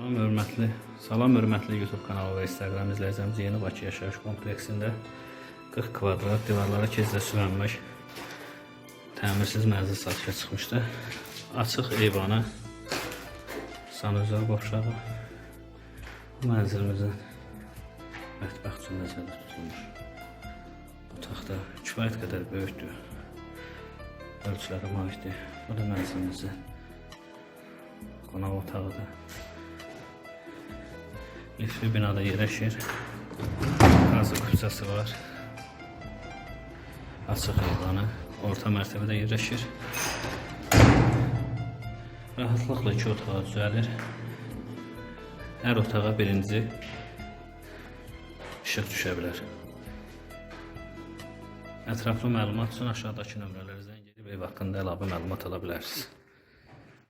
Salam hörmətli, salam hörmətli YouTube kanalı və Instagram izləyicimiz Yeni Bakı yaşayış kompleksində 40 kvadrat divarlara kezdə sürənmiş təmirsiz mənzil satışa çıxmışdı. Açıq eyvana sanuzor qovşağı mənzilimizin mətbəx üçün nəzərdə tutulmuş. Otaq da kifayət qədər böyükdür. Ölçüləri malikdir. Bu da mənzilimizin qonaq otağıdır. Lifli binada yerləşir. Qazı kupçası var. Açıq eyvanı. Orta mərtəbədə yerləşir. Rahatlıqla iki otağa düzəlir. Hər otağa birinci işıq düşə bilər. Ətraflı məlumat üçün aşağıdakı nömrələrə zəng edib ev haqqında əlavə məlumat ala.